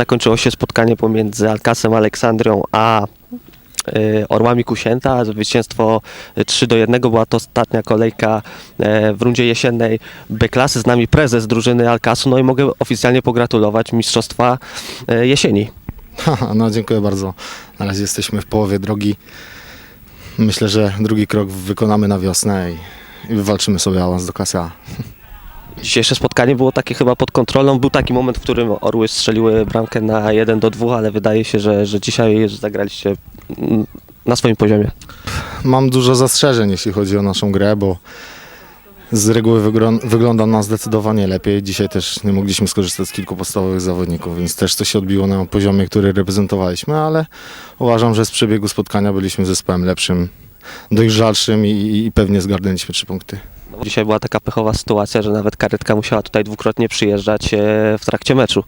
Zakończyło się spotkanie pomiędzy Alkasem Aleksandrią a y, Orłami Kusięta. Zwycięstwo 3 do 1 była to ostatnia kolejka e, w rundzie jesiennej B-klasy. Z nami prezes drużyny Alkasu. No i mogę oficjalnie pogratulować mistrzostwa e, jesieni. No dziękuję bardzo. Na razie jesteśmy w połowie drogi. Myślę, że drugi krok wykonamy na wiosnę i, i wywalczymy sobie awans do klasy A. Dzisiejsze spotkanie było takie chyba pod kontrolą. Był taki moment, w którym Orły strzeliły bramkę na 1 do 2, ale wydaje się, że, że dzisiaj zagraliście mm, na swoim poziomie. Mam dużo zastrzeżeń, jeśli chodzi o naszą grę, bo z reguły wygląda ona zdecydowanie lepiej. Dzisiaj też nie mogliśmy skorzystać z kilku podstawowych zawodników, więc też to się odbiło na poziomie, który reprezentowaliśmy, ale uważam, że z przebiegu spotkania byliśmy zespołem lepszym, dojrzalszym i, i pewnie zgarnęliśmy trzy punkty. No, Dzisiaj była taka pechowa sytuacja, że nawet karetka musiała tutaj dwukrotnie przyjeżdżać e, w trakcie meczu.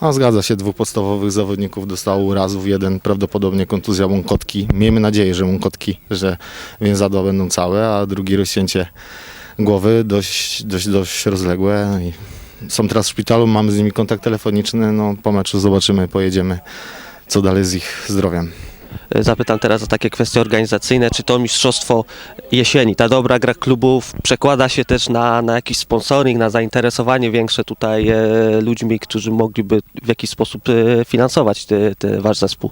A zgadza się, dwóch podstawowych zawodników dostało urazów, jeden prawdopodobnie kontuzja łąkotki. Miejmy nadzieję, że łąkotki, że więzadła będą całe, a drugi rozcięcie głowy dość, dość, dość rozległe. Są teraz w szpitalu, mamy z nimi kontakt telefoniczny, no po meczu zobaczymy, pojedziemy, co dalej z ich zdrowiem. E, Zapytam teraz o takie kwestie organizacyjne. Czy to mistrzostwo jesieni, ta dobra gra klubów przekłada się też na, na jakiś sponsoring, na zainteresowanie większe tutaj e, ludźmi, którzy mogliby w jakiś sposób e, finansować te, te wasz zespół?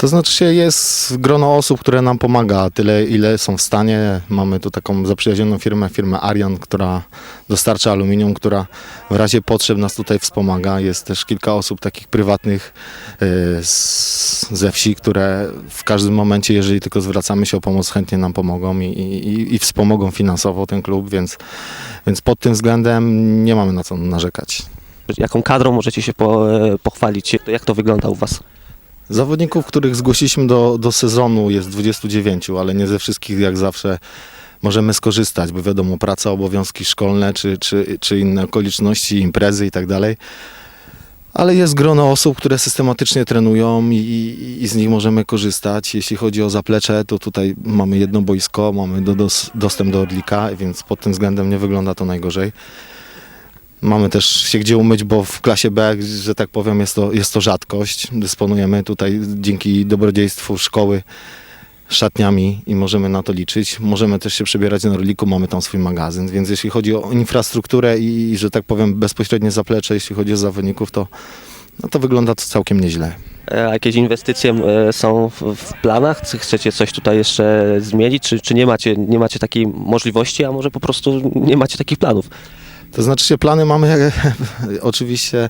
To znaczy się jest grono osób, które nam pomaga, tyle ile są w stanie. Mamy tu taką zaprzyjaźnioną firmę, firmę Arian, która dostarcza aluminium, która w razie potrzeb nas tutaj wspomaga. Jest też kilka osób takich prywatnych e, z, ze wsi, które w każdym momencie, jeżeli tylko zwracamy się o pomoc, chętnie nam pomogą i, i, i wspomogą finansowo ten klub, więc, więc pod tym względem nie mamy na co narzekać. Jaką kadrą możecie się po, e, pochwalić? Jak to wygląda u was? Zawodników, których zgłosiliśmy do, do sezonu jest 29, ale nie ze wszystkich jak zawsze możemy skorzystać, bo wiadomo, praca, obowiązki szkolne, czy, czy, czy inne okoliczności, imprezy i tak dalej. Ale jest grono osób, które systematycznie trenują i, i, i z nich możemy korzystać. Jeśli chodzi o zaplecze, to tutaj mamy jedno boisko, mamy do, dos, dostęp do Orlika, więc pod tym względem nie wygląda to najgorzej. Mamy też się gdzie umyć, bo w klasie B, że tak powiem, jest to, jest to rzadkość. Dysponujemy tutaj dzięki dobrodziejstwu szkoły szatniami i możemy na to liczyć. Możemy też się przebierać na Orliku, mamy tam swój magazyn, więc jeśli chodzi o infrastrukturę i, że tak powiem, bezpośrednie zaplecze, jeśli chodzi o zawodników, to, no to wygląda to całkiem nieźle. E, A jakieś inwestycje e, są w, w planach? Czy chcecie coś tutaj jeszcze zmienić? Czy, czy nie, macie, nie macie takiej możliwości, a może po prostu nie macie takich planów? To znaczy się plany mamy oczywiście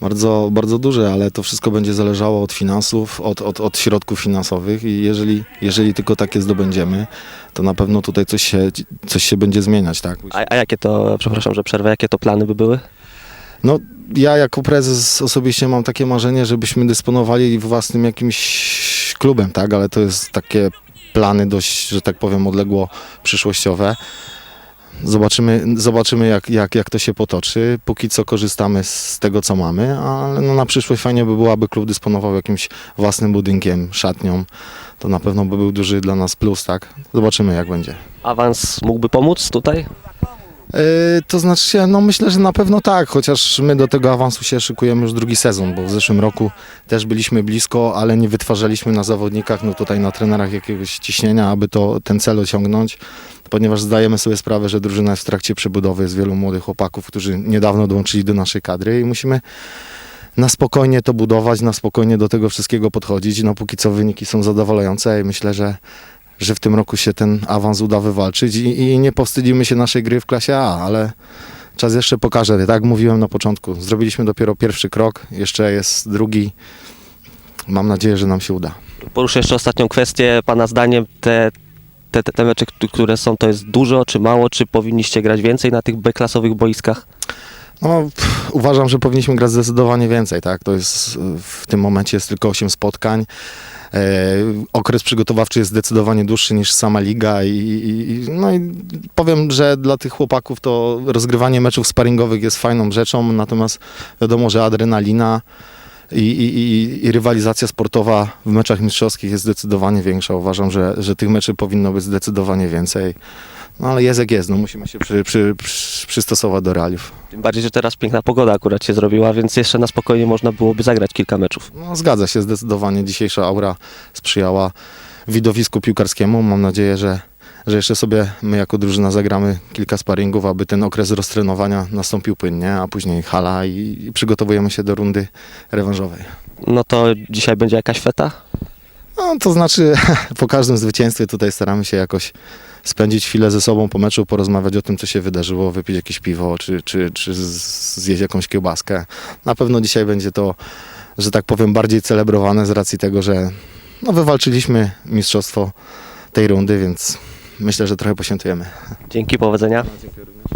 bardzo, bardzo duże, ale to wszystko będzie zależało od finansów, od, od, od środków finansowych i jeżeli, jeżeli tylko takie zdobędziemy, to na pewno tutaj coś się, coś się będzie zmieniać, tak? A, a jakie to, przepraszam, że przerwę, jakie to plany by były? No, ja jako prezes osobiście mam takie marzenie, żebyśmy dysponowali własnym jakimś klubem, tak? Ale to jest takie plany dość, że tak powiem, odległo przyszłościowe. Zobaczymy, zobaczymy jak, jak, jak to się potoczy. Póki co korzystamy z tego, co mamy, ale no na przyszłość fajnie by było, aby klub dysponował jakimś własnym budynkiem, szatnią. To na pewno by był duży dla nas plus, tak? Zobaczymy, jak będzie. Awans mógłby pomóc tutaj? Yy, to znaczy no myślę, że na pewno tak, chociaż my do tego awansu się szykujemy już drugi sezon, bo w zeszłym roku też byliśmy blisko, ale nie wytwarzaliśmy na zawodnikach, no tutaj na trenerach jakiegoś ciśnienia, aby to ten cel osiągnąć, ponieważ zdajemy sobie sprawę, że drużyna jest w trakcie przebudowy, jest wielu młodych chłopaków, którzy niedawno dołączyli do naszej kadry i musimy na spokojnie to budować, na spokojnie do tego wszystkiego podchodzić. No póki co wyniki są zadowalające i myślę, że że w tym roku się ten awans uda wywalczyć i, i nie powstydzimy się naszej gry w klasie A, ale czas jeszcze pokaże. Tak jak mówiłem na początku, zrobiliśmy dopiero pierwszy krok, jeszcze jest drugi. Mam nadzieję, że nam się uda. Poruszę jeszcze ostatnią kwestię. Pana zdaniem te, te, te, te mecze, któ- które są, to jest dużo czy mało? Czy powinniście grać więcej na tych B-klasowych boiskach? No, pff, uważam, że powinniśmy grać zdecydowanie więcej, tak? To jest w tym momencie jest tylko 8 spotkań. E, okres przygotowawczy jest zdecydowanie dłuższy niż sama liga i, i, no i powiem, że dla tych chłopaków to rozgrywanie meczów sparingowych jest fajną rzeczą, natomiast wiadomo, że adrenalina i, i, i, rywalizacja sportowa w meczach mistrzowskich jest zdecydowanie większa. Uważam, że, że tych meczy powinno być zdecydowanie więcej. No ale jest jak jest, no musimy się przy, przy, przy, przystosować do realiów. Tym bardziej, że teraz piękna pogoda akurat się zrobiła, więc jeszcze na spokojnie można byłoby zagrać kilka meczów. No, zgadza się, zdecydowanie dzisiejsza aura sprzyjała widowisku piłkarskiemu. Mam nadzieję, że, że jeszcze sobie my jako drużyna zagramy kilka sparingów, aby ten okres roztrenowania nastąpił płynnie, a później hala i, przygotowujemy się do rundy rewanżowej. No to dzisiaj będzie jakaś feta? No, to znaczy po każdym zwycięstwie tutaj staramy się jakoś spędzić chwilę ze sobą po meczu, porozmawiać o tym, co się wydarzyło, wypić jakieś piwo, czy, czy, czy zjeść jakąś kiełbaskę. Na pewno dzisiaj będzie to, że tak powiem, bardziej celebrowane z racji tego, że no, wywalczyliśmy mistrzostwo tej rundy, więc myślę, że trochę poświętujemy. Dzięki, powodzenia. Dziękuję również.